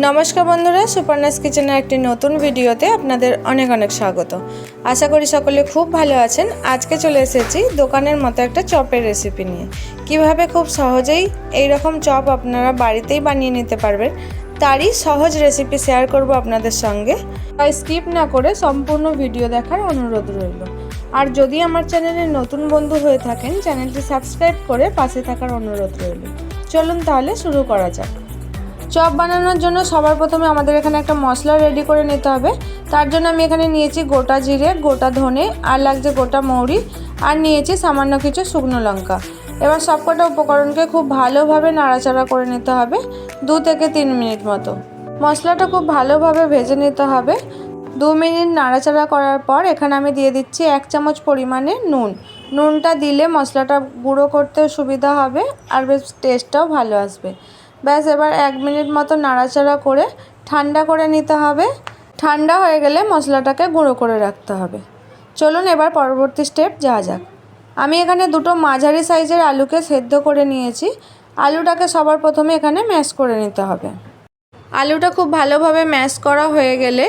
নমস্কার বন্ধুরা সুপারনাস কিচেনের একটি নতুন ভিডিওতে আপনাদের অনেক অনেক স্বাগত। আশা করি সকলে খুব ভালো আছেন। আজকে চলে এসেছি দোকানের মতো একটা চপের রেসিপি নিয়ে। কীভাবে খুব সহজেই এই রকম চপ আপনারা বাড়িতেই বানিয়ে নিতে পারবেন, তারই সহজ রেসিপি শেয়ার করব আপনাদের সঙ্গে। তাই স্কিপ না করে সম্পূর্ণ ভিডিও দেখার অনুরোধ রইল। আর যদি আমার চ্যানেলে নতুন বন্ধু হয়ে থাকেন, চ্যানেলটি সাবস্ক্রাইব করে পাশে থাকার অনুরোধ রইল। চলুন তাহলে শুরু করা যাক। চপ বানানোর জন্য সবার প্রথমে আমাদের এখানে একটা মশলা রেডি করে নিতে হবে। তার জন্য আমি এখানে নিয়েছি গোটা জিরে, গোটা ধনে, আর লাগছে গোটা মৌরি, আর নিয়েছি সামান্য কিছু শুকনো লঙ্কা। এবার সবকটা উপকরণকে খুব ভালোভাবে নাড়াচাড়া করে নিতে হবে, দু থেকে তিন মিনিট মতো। মশলাটা খুব ভালোভাবে ভেজে নিতে হবে। দু মিনিট নাড়াচাড়া করার পর এখানে আমি দিয়ে দিচ্ছি এক চামচ পরিমাণে নুন। নুনটা দিলে মশলাটা গুঁড়ো করতেও সুবিধা হবে, আর বেশ টেস্টটাও ভালো আসবে। ব্যাস, এবার এক মিনিট মতো নাড়াচাড়া করে ঠান্ডা করে নিতে হবে। ঠান্ডা হয়ে গেলে মশলাটাকে গুঁড়ো করে রাখতে হবে। চলুন এবার পরবর্তী স্টেপ যাওয়া যাক। আমি এখানে দুটো মাঝারি সাইজের আলুকে সেদ্ধ করে নিয়েছি। আলুটাকে সবার প্রথমে এখানে ম্যাশ করে নিতে হবে। আলুটা খুব ভালোভাবে ম্যাশ করা হয়ে গেলে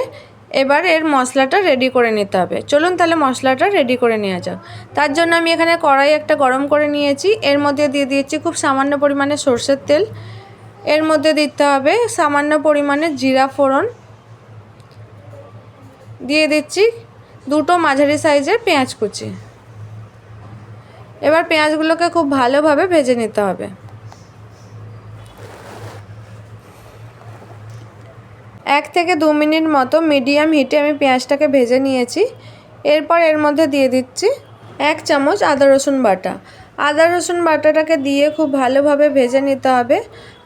এবার এর মশলাটা রেডি করে নিতে হবে। চলুন তাহলে মশলাটা রেডি করে নেওয়া যাক। তার জন্য আমি এখানে কড়াই একটা গরম করে নিয়েছি। এর মধ্যে দিয়ে দিয়েছি খুব সামান্য পরিমাণে সর্ষের তেল। এর মধ্যে দিতে হবে সামান্য পরিমাণে জিরা ফোড়ন। দিয়ে দিচ্ছি দুটো মাঝারি সাইজের পেঁয়াজ কুচি। এবার পেঁয়াজগুলোকে খুব ভালোভাবে ভেজে নিতে হবে। এক থেকে দু মিনিট মতো মিডিয়াম হিটে আমি পেঁয়াজটাকে ভেজে নিয়েছি। এরপর এর মধ্যে দিয়ে দিচ্ছি এক চামচ আদা রসুন বাটা। আদা, রসুন বাটাটাকে দিয়ে খুব ভালোভাবে ভেজে নিতে হবে।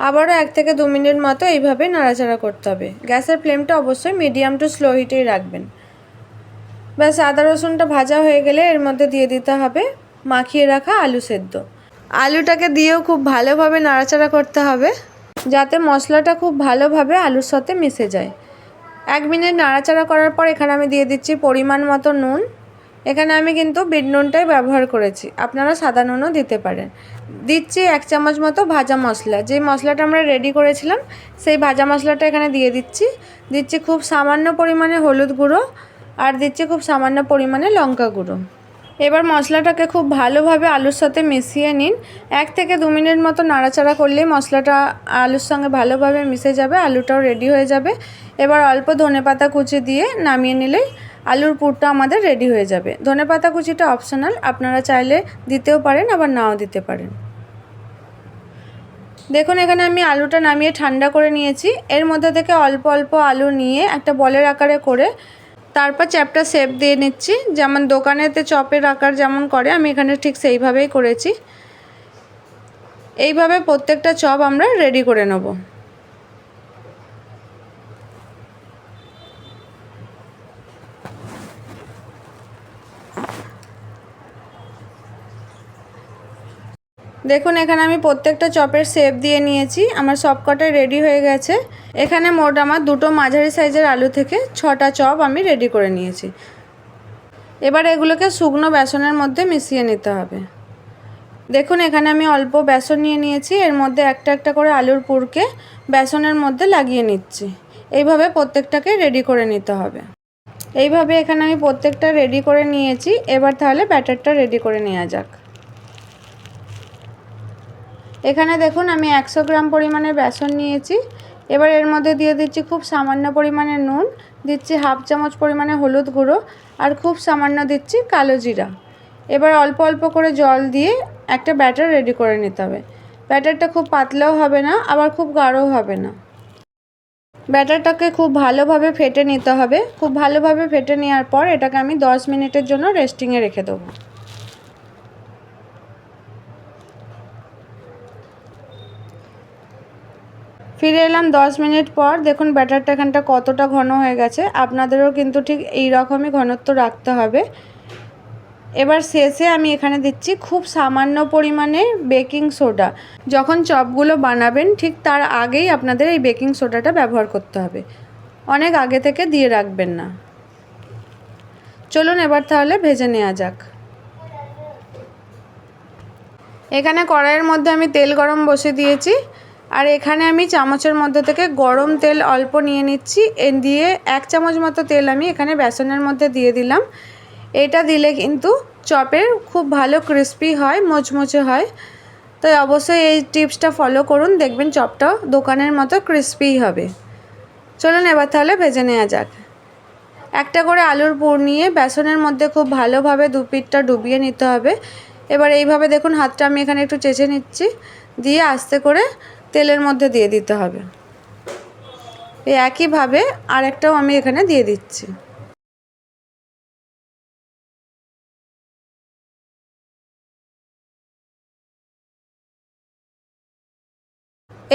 আবারও এক থেকে দু মিনিট মতো এইভাবে নাড়াচাড়া করতে হবে। গ্যাসের ফ্লেমটা অবশ্যই মিডিয়াম টু স্লো হিটেই রাখবেন। ব্যাস, আদা, রসুনটা ভাজা হয়ে গেলে এর মধ্যে দিয়ে দিতে হবে মাখিয়ে রাখা আলু সেদ্ধ। আলুটাকে দিয়েও খুব ভালোভাবে নাড়াচাড়া করতে হবে, যাতে মশলাটা খুব ভালোভাবে আলুর সাথে মিশে যায়। এক মিনিট নাড়াচাড়া করার পর এখানে আমি দিয়ে দিচ্ছি পরিমাণ মতো নুন। এখানে আমি কিন্তু বিট নুনটাই ব্যবহার করেছি। আপনারা সাদা নুনও দিতে পারেন। দিচ্ছি এক চামচ মতো ভাজা মশলা। যে মশলাটা আমরা রেডি করেছিলাম, সেই ভাজা মশলাটা এখানে দিয়ে দিচ্ছি। দিচ্ছি খুব সামান্য পরিমাণে হলুদ গুঁড়ো আর দিচ্ছি খুব সামান্য পরিমাণে লঙ্কা গুঁড়ো। এবার মশলাটাকে খুব ভালোভাবে আলুর সাথে মিশিয়ে নিন। এক থেকে দু মিনিট মতো নাড়াচাড়া করলেই মশলাটা আলুর সঙ্গে ভালোভাবে মিশে যাবে, আলুটাও রেডি হয়ে যাবে। এবার অল্প ধনেপাতা কুচি দিয়ে নামিয়ে নিলেই আলুর পুরটা আমাদের রেডি হয়ে যাবে। ধনেপাতা কুচিটা অপশনাল আপনারা চাইলে দিতেও পারেন, আবার নাও দিতে পারেন। দেখুন, এখানে আমি আলুটা নামিয়ে ঠান্ডা করে নিয়েছি। এর মধ্যে থেকে অল্প অল্প আলু নিয়ে একটা বলের আকারে করে তারপর চ্যাপটা শেপ দিয়ে নিচ্ছি। যেমন দোকানেতে চপের আকার যেমন করে, আমি এখানে ঠিক সেইভাবেই করেছি। এইভাবে প্রত্যেকটা চপ আমরা রেডি করে নেব। দেখুন, এখানে আমি প্রত্যেকটা চপের শেপ দিয়ে নিয়েছি। আমার সবকটাই রেডি হয়ে গেছে। এখানে মোট আমার দুটো মাঝারি সাইজের আলু থেকে ছটা চপ আমি রেডি করে নিয়েছি। এবার এগুলোকে শুকনো বেসনের মধ্যে মিশিয়ে নিতে হবে। দেখুন, এখানে আমি অল্প বেসন নিয়ে নিয়েছি। এর মধ্যে একটা একটা করে আলুর পুরকে বেসনের মধ্যে লাগিয়ে নিচ্ছি। এইভাবে প্রত্যেকটাকে রেডি করে নিতে হবে। এইভাবে এখানে আমি প্রত্যেকটা রেডি করে নিয়েছি। এবার তাহলে ব্যাটারটা রেডি করে নেওয়া যাক। এখানে দেখুন আমি একশো গ্রাম পরিমাণের বেসন নিয়েছি। এবার এর মধ্যে দিয়ে দিচ্ছি খুব সামান্য পরিমাণে নুন, দিচ্ছি হাফ চামচ পরিমাণে হলুদ গুঁড়ো আর খুব সামান্য দিচ্ছি কালো জিরা। এবার অল্প অল্প করে জল দিয়ে একটা ব্যাটার রেডি করে নিতে হবে। ব্যাটারটা খুব পাতলাও হবে না, আবার খুব গাঢ়ও হবে না। ব্যাটারটাকে খুব ভালোভাবে ফেটে নিতে হবে। খুব ভালোভাবে ফেটে নেওয়ার পর এটাকে আমি দশ মিনিটের জন্য রেস্টিংয়ে রেখে দেবো। ফিরে এলাম দশ মিনিট পর। দেখুন, ব্যাটারটা এখানটা কতটা ঘন হয়ে গেছে। আপনাদেরও কিন্তু ঠিক এই রকমই ঘনত্ব রাখতে হবে। এবার শেষে আমি এখানে দিচ্ছি খুব সামান্য পরিমাণে বেকিং সোডা। যখন চপগুলো বানাবেন, ঠিক তার আগেই আপনাদের এই বেকিং সোডাটা ব্যবহার করতে হবে। অনেক আগে থেকে দিয়ে রাখবেন না। চলুন এবার তাহলে ভেজে নেওয়া যাক। এখানে কড়াইয়ের মধ্যে আমি তেল গরম বসে দিয়েছি। আর এখানে আমি চামচের মধ্যে থেকে গরম তেল অল্প নিয়ে নিচ্ছি। এ দিয়ে এক চামচ মতো তেল আমি এখানে বেসনের মধ্যে দিয়ে দিলাম। এটা দিলে কিন্তু চপের খুব ভালো ক্রিস্পি হয়, মোচমোচে হয়। তাই অবশ্যই এই টিপসটা ফলো করুন, দেখবেন চপটাও দোকানের মতো ক্রিস্পিই হবে। চলুন এবার তাহলে ভেজে নেওয়া যাক। একটা করে আলুর পুর নিয়ে বেসনের মধ্যে খুব ভালোভাবে দু পিঠটা ডুবিয়ে নিতে হবে। এবার এইভাবে দেখুন হাতটা আমি এখানে একটু চেঁচে নিচ্ছি। দিয়ে আস্তে করে তেলের মধ্যে দিয়ে দিতে হবে। এই একইভাবে আরেকটাও আমি এখানে দিয়ে দিচ্ছি।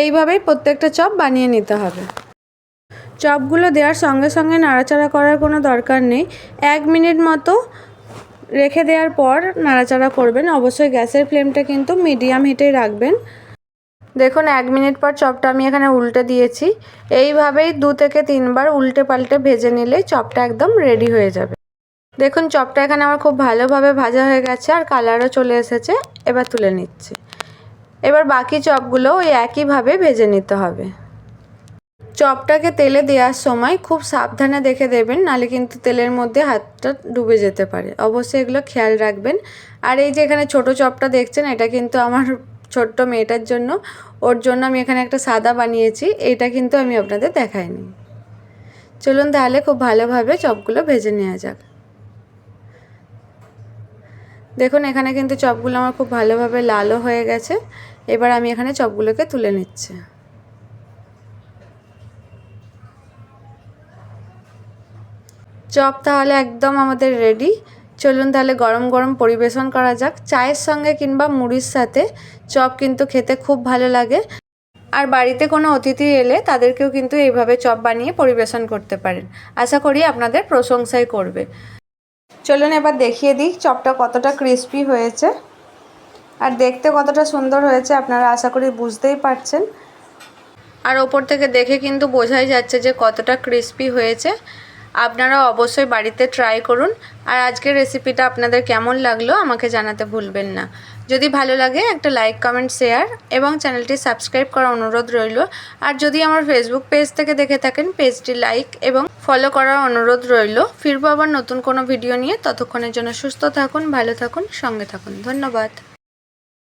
এইভাবেই প্রত্যেকটা চপ বানিয়ে নিতে হবে। চপগুলো দেওয়ার সঙ্গে সঙ্গে নাড়াচাড়া করার কোনো দরকার নেই। এক মিনিট মতো রেখে দেওয়ার পর নাড়াচাড়া করবেন। অবশ্যই গ্যাসের ফ্লেমটা কিন্তু মিডিয়াম হিটেই রাখবেন। দেখুন, এক মিনিট পর চপটা আমি এখানে উল্টে দিয়েছি। এইভাবেই দু থেকে তিনবার উল্টে পাল্টে ভেজে নিলেই চপটা একদম রেডি হয়ে যাবে। দেখুন, চপটা এখানে আমার খুব ভালোভাবে ভাজা হয়ে গেছে আর কালারও চলে এসেছে। এবার তুলে নিচ্ছি। এবার বাকি চপগুলো ওই একইভাবে ভেজে নিতে হবে। চপটাকে তেলে দেওয়ার সময় খুব সাবধানে দেখে দেবেন, নালে কিন্তু তেলের মধ্যে হাতটা ডুবে যেতে পারে। অবশ্যই এগুলো খেয়াল রাখবেন। আর এই যে এখানে ছোট চপটা দেখছেন, এটা কিন্তু আমার ছোট্ট মেয়েটার জন্য। ওর জন্য আমি এখানে একটা সাদা বানিয়েছি। এটা কিন্তু আমি আপনাদের দেখাইনি। চলুন তাহলে খুব ভালোভাবে চপগুলো ভেজে নেওয়া যাক। দেখুন, এখানে কিন্তু চপগুলো আমার খুব ভালোভাবে লালও হয়ে গেছে। এবার আমি এখানে চপগুলোকে তুলে নিচ্ছি। চপ তাহলে একদম আমাদের রেডি। চলুন তাহলে গরম গরম পরিবেশন করা যাক। চায়ের সঙ্গে কিংবা মুড়ির সাথে চপ কিন্তু খেতে খুব ভালো লাগে। আর বাড়িতে কোনো অতিথি এলে তাদেরকেও কিন্তু এইভাবে চপ বানিয়ে পরিবেশন করতে পারেন। আশা করি আপনাদের প্রশংসাই করবে। চলুন এবার দেখিয়ে দিই চপটা কতটা ক্রিস্পি হয়েছে। আর দেখতে কতটা সুন্দর হয়েছে আপনারা আশা করি বুঝতেই পারছেন। আর ওপর থেকে দেখে কিন্তু বোঝাই যাচ্ছে যে কতটা ক্রিস্পি হয়েছে। আপনারা অবশ্যই বাড়িতে ট্রাই করুন। আর আজকের রেসিপিটা আপনাদের কেমন লাগল আমাকে জানাতে ভুলবেন না। যদি ভালো লাগে, একটা লাইক কমেন্ট শেয়ার এবং চ্যানেলটি সাবস্ক্রাইব করার অনুরোধ রইল। আর যদি আমার ফেসবুক পেজ থেকে দেখে থাকেন পেজটি লাইক এবং ফলো করার অনুরোধ রইল। ফিরবো আবার নতুন কোনো ভিডিও নিয়ে। ততক্ষণের জন্য সুস্থ থাকুন, ভালো থাকুন, সঙ্গে থাকুন। ধন্যবাদ।